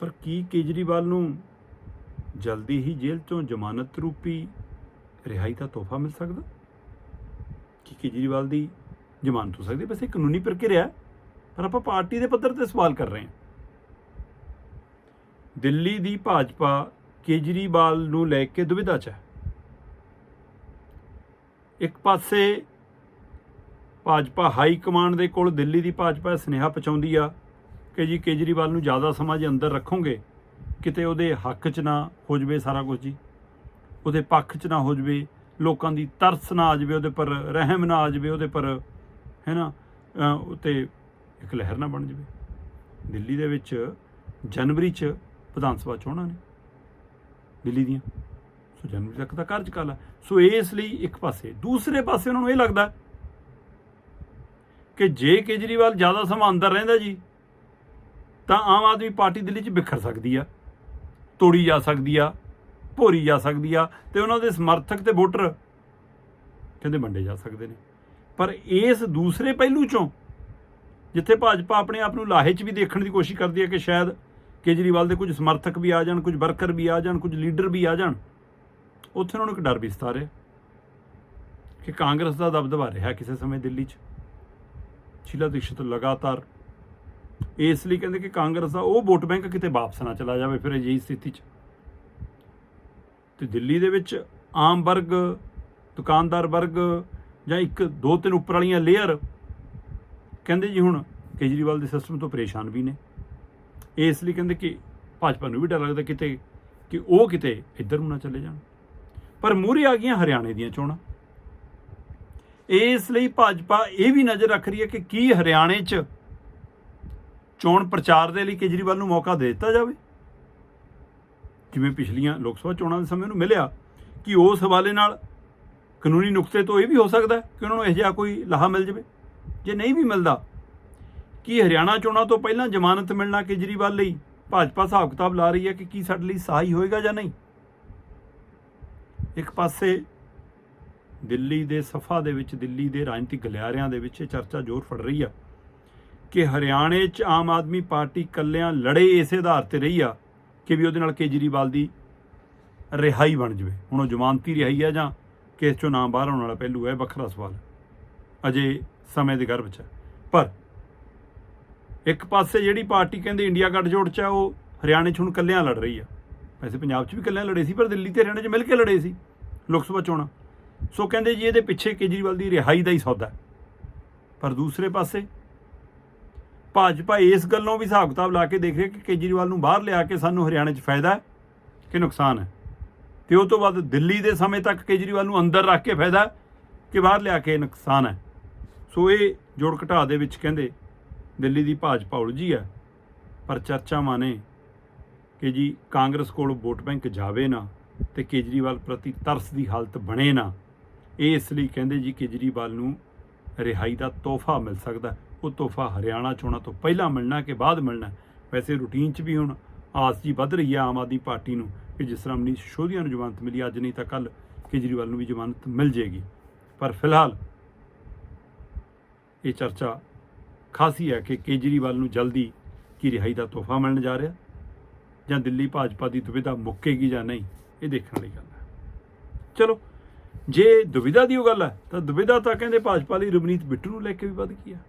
ਪਰ ਕੀ ਕੇਜਰੀਵਾਲ ਨੂੰ ਜਲਦੀ ਹੀ ਜੇਲ੍ਹ ਤੋਂ ਜ਼ਮਾਨਤ ਰੂਪੀ ਰਿਹਾਈ ਦਾ ਤੋਹਫਾ ਮਿਲ ਸਕਦਾ? ਕੀ ਕੇਜਰੀਵਾਲ ਦੀ ਜ਼ਮਾਨਤ ਹੋ ਸਕਦੀ? ਹੈ? ਵੈਸੇ ਕਾਨੂੰਨੀ ਪ੍ਰਕਿਰਿਆ ਪਰ ਆਪਾਂ ਪਾਰਟੀ ਦੇ ਪੱਧਰ ਤੇ ਸਵਾਲ ਕਰ ਰਹੇ ਹਾਂ। ਦਿੱਲੀ ਦੀ ਭਾਜਪਾ ਕੇਜਰੀਵਾਲ ਨੂੰ ਲੈ ਕੇ ਦੁਵਿਧਾ 'ਚ ਹੈ। ਇੱਕ ਪਾਸੇ ਭਾਜਪਾ ਹਾਈ ਕਮਾਂਡ ਦੇ ਕੋਲ ਦਿੱਲੀ ਦੀ ਭਾਜਪਾ ਸੁਨੇਹਾ ਪਹੁੰਚਾਉਂਦੀ ਆ ਕਿ ਜੀ ਕੇਜਰੀਵਾਲ ਨੂੰ ਜ਼ਿਆਦਾ ਸਮਾਂ ਜੇ ਅੰਦਰ ਰੱਖੋਗੇ, ਕਿਤੇ ਉਹਦੇ ਹੱਕ 'ਚ ਨਾ ਹੋ ਜਵੇ ਸਾਰਾ ਕੁਝ ਜੀ। ਉਹਦੇ ਪੱਖ 'ਚ ਨਾ ਹੋ ਜਵੇ, ਲੋਕਾਂ ਦੀ ਤਰਸ ਨਾ ਆ ਜਵੇ, ਉਹਦੇ ਪਰ ਰਹਿਮ ਨਾ ਆ ਜਵੇ, ਉਹਦੇ ਪਰ, ਹੈ ਨਾ, ਅਹ, ਉਤੇ ਇੱਕ ਲਹਿਰ ਨਾ ਬਣ ਜਵੇ। ਦਿੱਲੀ ਦੇ ਵਿੱਚ ਜਨਵਰੀ 'ਚ ਵਿਧਾਨ ਸਭਾ ਚੋਣਾਂ ਨੇ, ਦਿੱਲੀ ਦੀਆਂ। ਸੋ ਜਨਵਰੀ ਤੱਕ ਦਾ ਕਾਰਜਕਾਲ ਹੈ ਸੋ ਇਸ ਲਈ ਇੱਕ ਪਾਸੇ, ਦੂਸਰੇ ਪਾਸੇ ਉਹਨਾਂ ਨੂੰ ਇਹ ਲੱਗਦਾ ਕਿ ਜੇ ਕੇਜਰੀਵਾਲ ਜ਼ਿਆਦਾ ਸਮਾਂ ਅੰਦਰ ਰਹਿੰਦਾ ਜੀ ਤਾਂ ਆਮ ਆਦਮੀ ਪਾਰਟੀ ਦਿੱਲੀ 'ਚ ਬਿਖਰ ਸਕਦੀ ਆ, ਤੋੜੀ ਜਾ ਸਕਦੀ ਆ, ਭੋਰੀ ਜਾ ਸਕਦੀ ਆ ਤੇ ਉਹਨਾਂ ਦੇ ਸਮਰਥਕ ਤੇ ਵੋਟਰ ਕਹਿੰਦੇ ਵੰਡੇ ਜਾ ਸਕਦੇ ਨੇ। ਪਰ ਇਸ ਦੂਸਰੇ ਪਹਿਲੂ ਚੋਂ ਜਿੱਥੇ ਭਾਜਪਾ ਆਪਣੇ ਆਪ ਨੂੰ ਲਾਹੇ 'ਚ ਵੀ ਦੇਖਣ ਦੀ ਕੋਸ਼ਿਸ਼ ਕਰਦੀ ਹੈ ਕਿ ਸ਼ਾਇਦ ਕੇਜਰੀਵਾਲ ਦੇ ਕੁਝ ਸਮਰਥਕ ਵੀ ਆ ਜਾਣ, ਕੁਝ ਵਰਕਰ ਵੀ ਆ ਜਾਣ, ਕੁਝ ਲੀਡਰ ਵੀ ਆ ਜਾਣ, ਉੱਥੇ ਉਹਨਾਂ ਨੂੰ ਇੱਕ ਡਰ ਵੀ ਸਤਾ ਰਿਹਾ ਕਿ ਕਾਂਗਰਸ ਦਾ ਦਬਦਬਾ ਰਿਹਾ ਕਿਸੇ ਸਮੇਂ ਦਿੱਲੀ 'ਚ। ਸ਼ੀਲਾ ਦੀਕਸ਼ਿਤ ਲਗਾਤਾਰ ਇਸ ਲਈ ਕਹਿੰਦੇ ਕਿ ਕਾਂਗਰਸ ਦਾ ਉਹ ਵੋਟ ਬੈਂਕ ਕਿਤੇ ਵਾਪਸ ਨਾ ਚਲਾ ਜਾਵੇ ਫਿਰ ਅਜਿਹੀ ਸਥਿਤੀ 'ਚ। ਤੇ ਦਿੱਲੀ ਦੇ ਵਿੱਚ ਆਮ ਵਰਗ, ਦੁਕਾਨਦਾਰ ਵਰਗ ਜਾਂ ਇੱਕ ਦੋ ਤਿੰਨ ਉੱਪਰ ਵਾਲੀਆਂ ਲੇਅਰ ਕਹਿੰਦੇ ਜੀ ਹੁਣ ਕੇਜਰੀਵਾਲ ਦੇ ਸਿਸਟਮ ਤੋਂ ਪਰੇਸ਼ਾਨ ਵੀ ਨੇ। ਇਸ ਲਈ ਕਹਿੰਦੇ ਕਿ ਭਾਜਪਾ ਨੂੰ ਵੀ ਡਰ ਲੱਗਦਾ ਕਿਤੇ ਕਿ ਉਹ ਕਿਤੇ ਇੱਧਰ ਨੂੰ ਨਾ ਚਲੇ ਜਾਣ। ਪਰ ਮੂਹਰੇ ਆ ਗਈਆਂ ਹਰਿਆਣੇ ਦੀਆਂ ਚੋਣਾਂ। ਇਸ ਲਈ ਭਾਜਪਾ ਇਹ ਵੀ ਨਜ਼ਰ ਰੱਖ ਰਹੀ ਹੈ ਕਿ ਕੀ ਹਰਿਆਣੇ 'ਚ ਚੋਣ ਪ੍ਰਚਾਰ ਦੇ ਲਈ ਕੇਜਰੀਵਾਲ ਨੂੰ ਮੌਕਾ ਦੇ ਦਿੱਤਾ ਜਾਵੇ। ਜਿਵੇਂ ਪਿਛਲੀਆਂ ਲੋਕ ਸਭਾ ਚੋਣਾਂ ਦੇ ਸਮੇਂ ਨੂੰ ਮਿਲਿਆ ਕਿ ਉਸ ਹਵਾਲੇ ਨਾਲ ਕਾਨੂੰਨੀ ਨੁਕਤੇ ਤੋਂ ਇਹ ਵੀ ਹੋ ਸਕਦਾ ਕਿ ਉਹਨਾਂ ਨੂੰ ਇਹ ਜਿਹਾ ਕੋਈ ਲਾਹਾ ਮਿਲ ਜਾਵੇ। ਜੇ ਨਹੀਂ ਵੀ ਮਿਲਦਾ, ਕੀ ਹਰਿਆਣਾ ਚੋਣਾਂ ਤੋਂ ਪਹਿਲਾਂ ਜ਼ਮਾਨਤ ਮਿਲਣਾ ਕੇਜਰੀਵਾਲ ਲਈ ਭਾਜਪਾ ਹਿਸਾਬ ਕਿਤਾਬ ਲਾ ਰਹੀ ਹੈ ਕਿ ਕੀ ਸਾਡੇ ਲਈ ਸਹਾਈ ਹੋਏਗਾ ਜਾਂ ਨਹੀਂ? ਇੱਕ ਪਾਸੇ ਦਿੱਲੀ ਦੇ ਸਫਾ ਦੇ ਵਿੱਚ, ਦਿੱਲੀ ਦੇ ਰਾਜਨੀਤਿਕ ਗਲਿਆਰਿਆਂ ਦੇ ਵਿੱਚ ਇਹ ਚਰਚਾ ਜ਼ੋਰ ਫੜ ਰਹੀ ਆ। ਕਿ ਹਰਿਆਣੇ 'ਚ ਆਮ ਆਦਮੀ ਪਾਰਟੀ ਕੱਲਿਆਂ ਲੜੇ ਇਸੇ ਆਧਾਰ ਤੇ ਰਹੀ ਆ ਕਿ ਵੀ ਉਹਦੇ ਨਾਲ ਕੇਜਰੀਵਾਲ ਦੀ ਰਿਹਾਈ ਬਣ ਜਵੇ। ਹੁਣ ਉਹ ਜ਼ਮਾਨਤੀ ਰਿਹਾਈ ਆ ਜਾਂ ਕੇਸ ਚੋਂ ਨਾਮ ਬਾਹਰ ਆਉਣ ਵਾਲਾ ਪਹਿਲੂ ਹੈ, ਵੱਖਰਾ ਸਵਾਲ ਅਜੇ ਸਮੇਂ ਦੇ ਗਰਭ 'ਚ ਹੈ। ਪਰ ਇੱਕ ਪਾਸੇ ਜਿਹੜੀ ਪਾਰਟੀ ਕਹਿੰਦੇ ਇੰਡੀਆ ਗੱਠਜੋੜ 'ਚ ਹੈ, ਉਹ ਹਰਿਆਣੇ 'ਚ ਹੁਣ ਕੱਲਿਆਂ ਲੜ ਰਹੀ ਆ। ਵੈਸੇ ਪੰਜਾਬ 'ਚ ਵੀ ਕੱਲਿਆਂ ਲੜੇ ਸੀ, ਪਰ ਦਿੱਲੀ ਤੇ ਹਰਿਆਣੇ 'ਚ ਮਿਲ ਕੇ ਲੜੇ ਸੀ, ਲੋਕ ਸਭਾ ਚੋਣਾਂ। ਸੋ ਕਹਿੰਦੇ ਜੀ ਇਹਦੇ ਪਿੱਛੇ ਕੇਜਰੀਵਾਲ ਦੀ ਰਿਹਾਈ ਦਾ ਹੀ ਸੌਦਾ ਪਰ ਦੂਸਰੇ ਪਾਸੇ ਭਾਜਪਾ ਇਸ ਗੱਲੋਂ ਵੀ ਹਿਸਾਬ ਕਿਤਾਬ ਲਾ ਕੇ ਦੇਖ ਰਹੀ ਕਿ ਕੇਜਰੀਵਾਲ ਨੂੰ ਬਾਹਰ ਲਿਆ ਕੇ ਸਾਨੂੰ ਹਰਿਆਣੇ 'ਚ ਫਾਇਦਾ ਹੈ ਕਿ ਨੁਕਸਾਨ ਹੈ? ਤੇ ਉਹ ਤੋਂ ਬਾਅਦ ਦਿੱਲੀ ਦੇ ਸਮੇਂ ਤੱਕ ਕੇਜਰੀਵਾਲ ਨੂੰ ਅੰਦਰ ਰੱਖ ਕੇ ਫਾਇਦਾ ਕਿ ਬਾਹਰ ਲਿਆ ਕੇ ਨੁਕਸਾਨ ਹੈ? ਸੋ ਇਹ ਜੋੜ ਘਟਾ ਦੇ ਵਿੱਚ ਕਹਿੰਦੇ ਦਿੱਲੀ ਦੀ ਭਾਜਪਾ ਉਲਝੀ ਹੈ, ਪਰ ਚਰਚਾਵਾਂ ਨੇ ਕਿ ਜੀ ਕਾਂਗਰਸ ਕੋਲ ਵੋਟ ਬੈਂਕ ਜਾਵੇ ਨਾ ਤੇ ਕੇਜਰੀਵਾਲ ਪ੍ਰਤੀ ਤਰਸ ਦੀ ਹਾਲਤ ਬਣੇ ਨਾ, ਇਹ ਇਸ ਲਈ ਕਹਿੰਦੇ ਜੀ ਕੇਜਰੀਵਾਲ ਨੂੰ ਰਿਹਾਈ ਦਾ ਤੋਹਫਾ ਮਿਲ ਸਕਦਾ ਉਹ ਤੋਹਫਾ ਹਰਿਆਣਾ ਚੋਣਾਂ ਤੋਂ ਪਹਿਲਾਂ ਮਿਲਣਾ ਕਿ ਬਾਅਦ ਮਿਲਣਾ ਵੈਸੇ ਰੂਟੀਨ 'ਚ ਵੀ ਹੁਣ ਆਸ ਜੀ ਵੱਧ ਰਹੀ ਹੈ ਆਮ ਆਦਮੀ ਪਾਰਟੀ ਨੂੰ ਕਿ ਜਿਸ ਤਰ੍ਹਾਂ ਮਨੀਸ਼ ਸਿਸੋਦੀਆ ਨੂੰ ਜ਼ਮਾਨਤ ਮਿਲੀ, ਅੱਜ ਨਹੀਂ ਤਾਂ ਕੱਲ ਕੇਜਰੀਵਾਲ ਨੂੰ ਵੀ ਜ਼ਮਾਨਤ ਮਿਲ ਜੇਗੀ ਪਰ ਫਿਲਹਾਲ ਇਹ ਚਰਚਾ ਖਾਸੀ ਹੈ ਕਿ ਕੇਜਰੀਵਾਲ ਨੂੰ ਜਲਦੀ ਕੀ ਰਿਹਾਈ ਦਾ ਤੋਹਫਾ ਮਿਲਣ ਜਾ ਰਿਹਾ ਜਾਂ ਦਿੱਲੀ ਭਾਜਪਾ ਦੀ ਦੁਵਿਧਾ ਮੁੱਕੇਗੀ ਜਾਂ ਨਹੀਂ, ਇਹ ਦੇਖਣ ਵਾਲੀ ਗੱਲ ਹੈ। ਚਲੋ, ਜੇ ਦੁਵਿਧਾ ਦੀ ਉਹ ਗੱਲ ਹੈ ਤਾਂ ਦੁਬਿਧਾ ਤਾਂ ਕਹਿੰਦੇ ਭਾਜਪਾ ਲਈ ਰਵਨੀਤ ਬਿੱਟੂ ਨੂੰ ਲੈ ਕੇ ਵੀ ਵੱਧ ਗਈ ਹੈ।